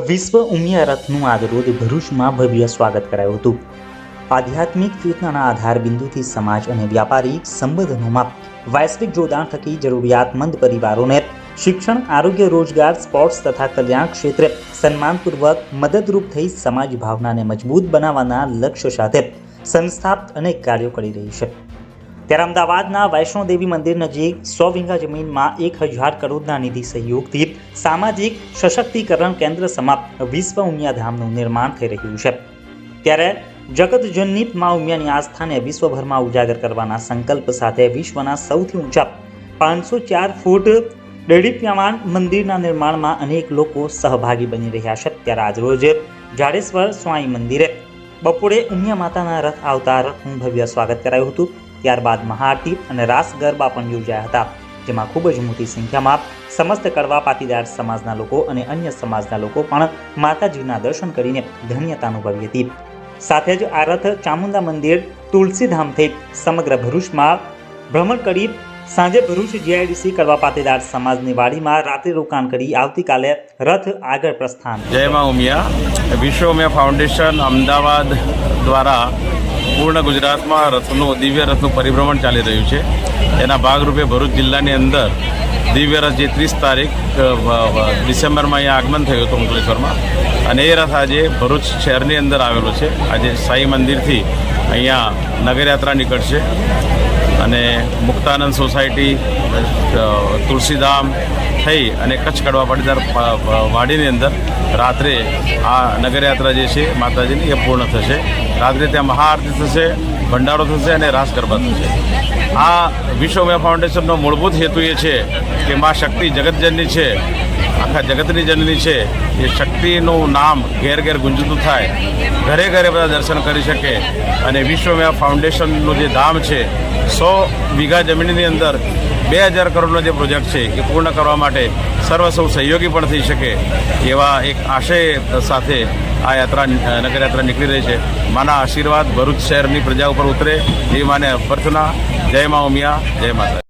વિશ્વ ઉમિયા રથનું આજરોજ ભરૂચમાં ભવ્ય સ્વાગત કરાયું હતું. આધ્યાત્મિક ચેતનાના આધાર બિંદુથી સમાજ અને વ્યાપારિક સંબંધોમાં વૈશ્વિક જોડાણ થકી જરૂરિયાતમંદ પરિવારોને શિક્ષણ, આરોગ્ય, રોજગાર, સ્પોર્ટ્સ તથા કલ્યાણ ક્ષેત્રે સન્માનપૂર્વક મદદરૂપ થઈ સમાજ ભાવનાને મજબૂત બનાવવાના લક્ષ્ય સાથે સંસ્થા અનેક કાર્યો કરી રહી છે. ત્યારે અમદાવાદના વૈષ્ણોદેવી મંદિર નજીક સો વીઘા જમીનમાં એક હજાર કરોડના નિધિ સહયોગથી સામાજિક સશક્તિકરણ કેન્દ્ર સમાપ્ત વિશ્વ ઉમિયા ધામનું નિર્માણ થઈ રહ્યું છે. ત્યારે જગતજનની મા ઉમિયાની આસ્થાને વિશ્વભરમાં ઉજાગર કરવાના સંકલ્પ સાથે વિશ્વના સૌથી ઊંચા પાંચસો ચાર ફૂટ દેડીપ્યમાન મંદિરના નિર્માણમાં અનેક લોકો સહભાગી બની રહ્યા છે. ત્યારે આજરોજ જાડેશ્વર સ્વામી મંદિરે બપોરે ઉમિયા માતાના રથ આવતા રથનું ભવ્ય સ્વાગત કરાયું હતું. ત્યારબાદ મહાઆરતી અને રાસ ગરબા પણ યોજાયા હતા, જેમાં ખૂબ જ મોટી સંખ્યામાં સમસ્ત કડવા પાટીદાર સમાજના લોકો અને અન્ય સમાજના લોકો પણ માતાજીના દર્શન કરીને ધન્યતા અનુભવી હતી. સાથે જ આ રથ ચામુંડા મંદિર તુલસીધામથી સમગ્ર ભરૂચમાં ભ્રમણ કરી સાંજે ભરૂચ જીઆઈડીસી કડવા પાટીદાર સમાજની વાડીમાં રાત્રે રોકાણ કરી આવતીકાલે રથ આગળ પ્રસ્થાન. જય મા ઉમિયા. વિશ્વ ઉમિયા ફાઉન્ડેશન અમદાવાદ દ્વારા પૂર્ણ ગુજરાતમાં રથનું, દિવ્ય રથનું પરિભ્રમણ ચાલી રહ્યું છે. એના ભાગરૂપે ભરૂચ જિલ્લાની અંદર દિવ્ય રથ જે ત્રીસ તારીખ ડિસેમ્બરમાં અહીંયા આગમન થયું હતું અંકલેશ્વરમાં અને એ રથ આજે ભરૂચ શહેરની અંદર આવેલો છે. આજે સાંઈ મંદિરથી અહીંયા નગરયાત્રા નીકળશે. અને મુક્તાનંદ સોસાયટી તુલસીધામ થઈ અને કચ્છ કડવા પાટીદાર વાડીની અંદર રાત્રે આ નગરયાત્રા જે છે માતાજીની એ પૂર્ણ થશે. રાત્રે ત્યાં મહાઆરતી થશે, ભંડારો થશે અને રાસ ગરબા થશે. આ વિશ્વ ઉમિયા ફાઉન્ડેશનનો મૂળભૂત હેતુ એ છે કે મા શક્તિ જગતજનની છે. આખા જગતની જનની છે. એ શક્તિનું નામ ઘેર ઘેર ગુંજતું થાય. ઘરે ઘરે બધા દર્શન કરી શકે. અને વિશ્વમયા ફાઉન્ડેશનનું જે ધામ છે, સો વીઘા જમીનની અંદર બે હજાર કરોડનો જે પ્રોજેક્ટ છે, એ પૂર્ણ કરવા માટે સર્વ સૌ સહયોગી પણ થઈ શકે એવા એક આશય સાથે આ યાત્રા, નગરયાત્રા નીકળી રહી છે. માના આશીર્વાદ ભરૂચ શહેરની પ્રજા ઉપર ઉતરે. એ માને અભ્યર્થના. જય મા ઉમિયા, જય માતા